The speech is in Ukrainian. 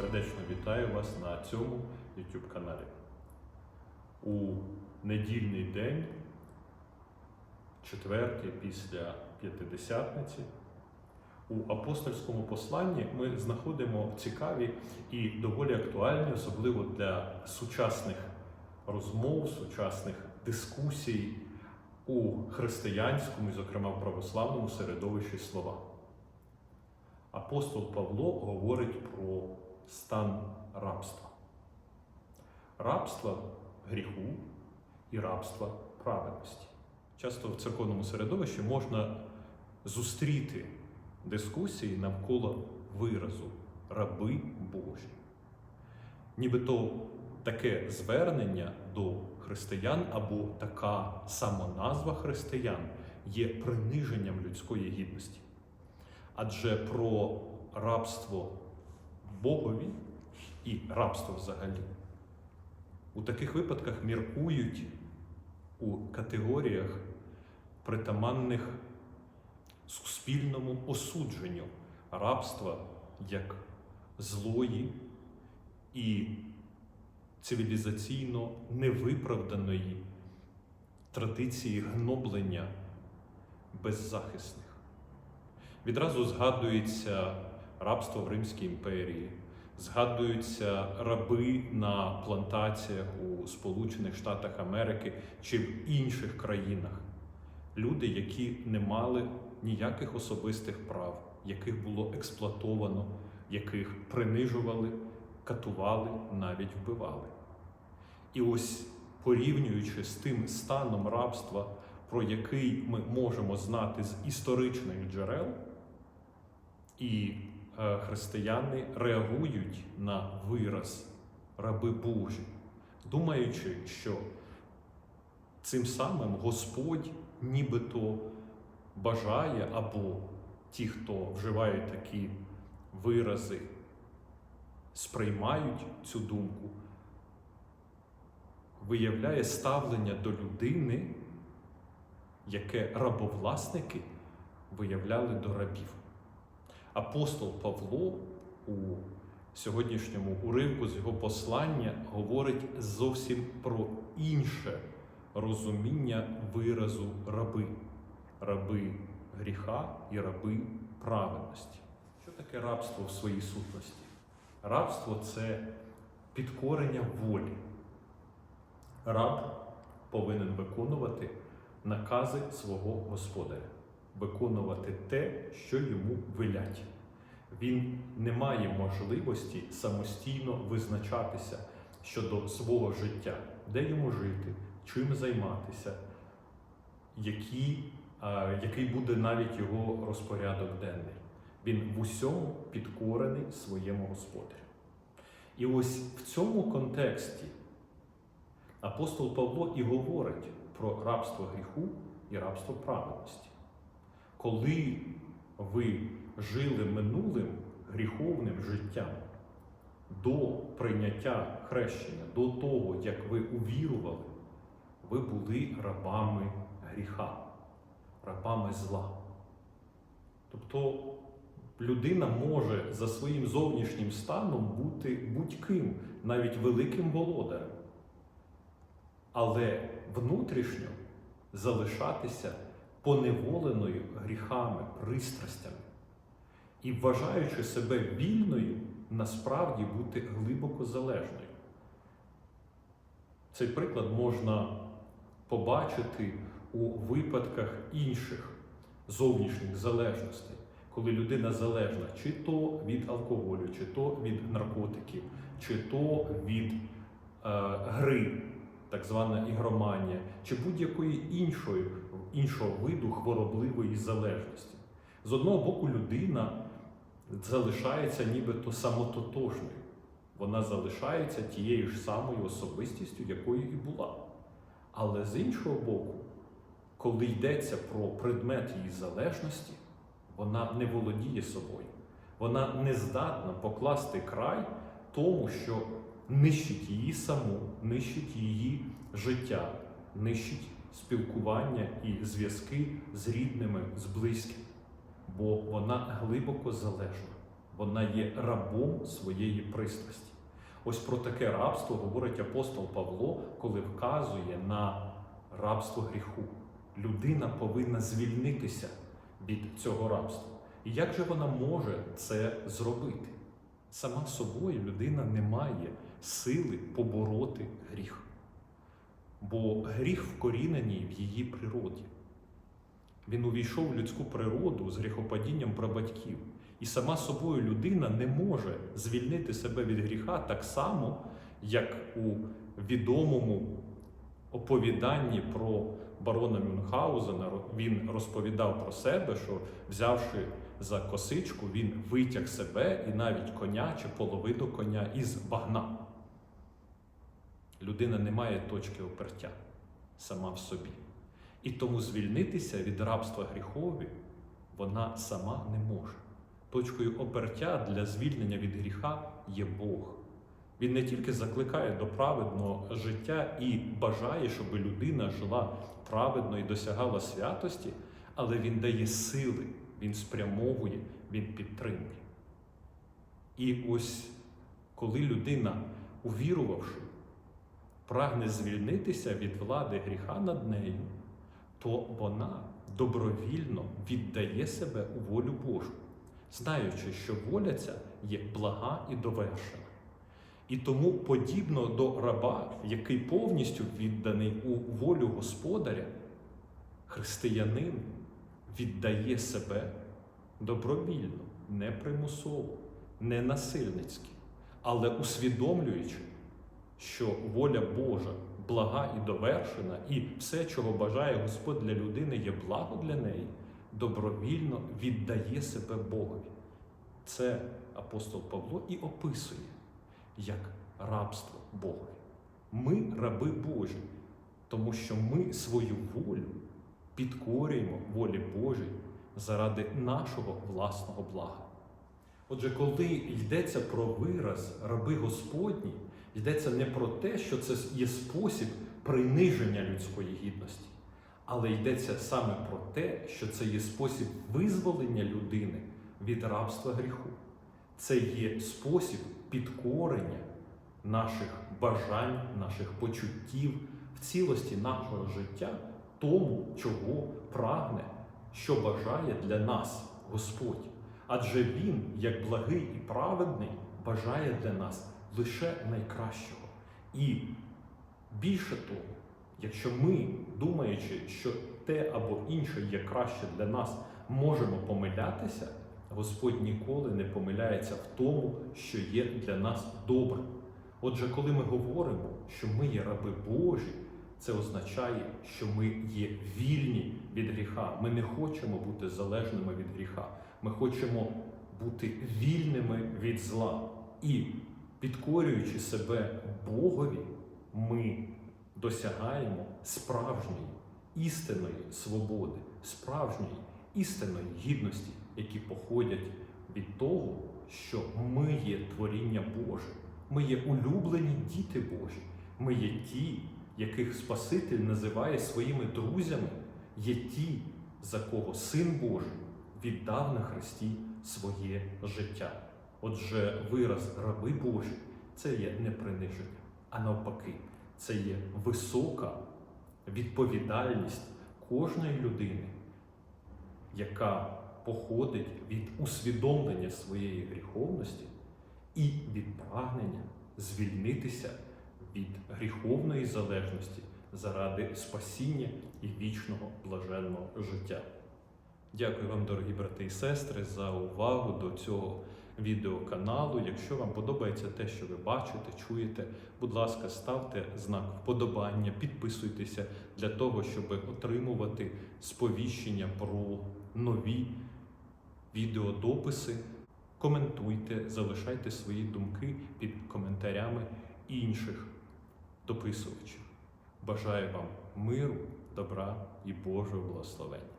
сердечно вітаю вас на цьому YouTube каналі. У недільний день, четвертий після П'ятидесятниці, у апостольському посланні ми знаходимо цікаві і доволі актуальні, особливо для сучасних розмов, сучасних дискусій у християнському і, зокрема, в православному середовищі слова. Апостол Павло говорить про стан рабства. Рабства гріху і рабства праведності. Часто в церковному середовищі можна зустріти дискусії навколо виразу раби Божі. Нібито таке звернення до християн або така самоназва християн є приниженням людської гідності. Адже про рабство Богові і рабство взагалі у таких випадках міркують у категоріях, притаманних суспільному осудженню рабства як злої і цивілізаційно невиправданої традиції гноблення беззахисних. Відразу згадується рабство в Римській імперії, згадуються раби на плантаціях у Сполучених Штатах Америки чи в інших країнах. Люди, які не мали ніяких особистих прав, яких було експлуатовано, яких принижували, катували, навіть вбивали. І ось порівнюючи з тим станом рабства, про який ми можемо знати з історичних джерел, і християни реагують на вираз раби Божі, думаючи, що цим самим Господь нібито бажає, або ті, хто вживають такі вирази, сприймають цю думку, виявляє ставлення до людини, яке рабовласники виявляли до рабів. Апостол Павло у сьогоднішньому уривку з його послання говорить зовсім про інше розуміння виразу раби, раби гріха і раби праведності. Що таке рабство в своїй сутності? Рабство це підкорення волі. Раб повинен виконувати накази свого господаря виконувати те, що йому велять. Він не має можливості самостійно визначатися щодо свого життя, де йому жити, чим займатися, які, а, який буде навіть його розпорядок денний. Він в усьому підкорений своєму господарю. І ось в цьому контексті апостол Павло і говорить про рабство гріху і рабство праведності коли ви жили минулим гріховним життям до прийняття хрещення, до того, як ви увірували, ви були рабами гріха, рабами зла. Тобто людина може за своїм зовнішнім станом бути будь-ким, навіть великим володарем, але внутрішньо залишатися поневоленою гріхами, пристрастями і вважаючи себе вільною, насправді бути глибоко залежною. Цей приклад можна побачити у випадках інших зовнішніх залежностей, коли людина залежна чи то від алкоголю, чи то від наркотиків, чи то від е, гри, так звана ігроманія, чи будь-якої іншої іншого виду хворобливої залежності. З одного боку, людина залишається нібито самототожною. Вона залишається тією ж самою особистістю, якою і була. Але з іншого боку, коли йдеться про предмет її залежності, вона не володіє собою. Вона не здатна покласти край тому, що нищить її саму, нищить її життя, нищить спілкування і зв'язки з рідними, з близькими, бо вона глибоко залежна, вона є рабом своєї пристрасті. Ось про таке рабство говорить апостол Павло, коли вказує на рабство гріху. Людина повинна звільнитися від цього рабства. І як же вона може це зробити? Сама собою людина не має сили побороти гріх. Бо гріх вкорінений в її природі. Він увійшов в людську природу з гріхопадінням прабатьків. І сама собою людина не може звільнити себе від гріха так само, як у відомому оповіданні про барона Мюнхгаузена він розповідав про себе, що взявши за косичку, він витяг себе і навіть коня чи половину коня із багна. Людина не має точки опертя сама в собі. І тому звільнитися від рабства гріхові вона сама не може. Точкою опертя для звільнення від гріха є Бог. Він не тільки закликає до праведного життя і бажає, щоб людина жила праведно і досягала святості, але Він дає сили, Він спрямовує, Він підтримує. І ось коли людина, увірувавши, прагне звільнитися від влади гріха над нею, то вона добровільно віддає себе у волю Божу, знаючи, що воля ця є блага і довершена. І тому, подібно до раба, який повністю відданий у волю Господаря, християнин віддає себе добровільно, не примусово, не насильницьки, але усвідомлюючи, що воля Божа блага і довершена, і все, чого бажає Господь для людини, є благо для неї, добровільно віддає себе Богові. Це апостол Павло і описує як рабство Богові. Ми раби Божі, тому що ми свою волю підкорюємо волі Божій заради нашого власного блага. Отже, коли йдеться про вираз раби Господні, йдеться не про те, що це є спосіб приниження людської гідності, але йдеться саме про те, що це є спосіб визволення людини від рабства гріху. Це є спосіб підкорення наших бажань, наших почуттів в цілості нашого життя, тому, чого прагне, що бажає для нас Господь. Адже Він, як благий і праведний, бажає для нас лише найкращого. І більше того, якщо ми, думаючи, що те або інше є краще для нас, можемо помилятися, Господь ніколи не помиляється в тому, що є для нас добре. Отже, коли ми говоримо, що ми є раби Божі, це означає, що ми є вільні від гріха. Ми не хочемо бути залежними від гріха. Ми хочемо бути вільними від зла. І підкорюючи себе Богові, ми досягаємо справжньої істинної свободи, справжньої істинної гідності, які походять від того, що ми є творіння Боже, ми є улюблені діти Божі, ми є ті, яких Спаситель називає своїми друзями, є ті, за кого Син Божий віддав на Христі своє життя. Отже, вираз раби Божі це є не приниження, а навпаки, це є висока відповідальність кожної людини, яка походить від усвідомлення своєї гріховності і від прагнення звільнитися від гріховної залежності заради спасіння і вічного блаженного життя. Дякую вам, дорогі брати і сестри, за увагу до цього відеоканалу. Якщо вам подобається те, що ви бачите, чуєте, будь ласка, ставте знак вподобання, підписуйтеся для того, щоб отримувати сповіщення про нові відеодописи. Коментуйте, залишайте свої думки під коментарями інших дописувачів. Бажаю вам миру, добра і Божого благословення.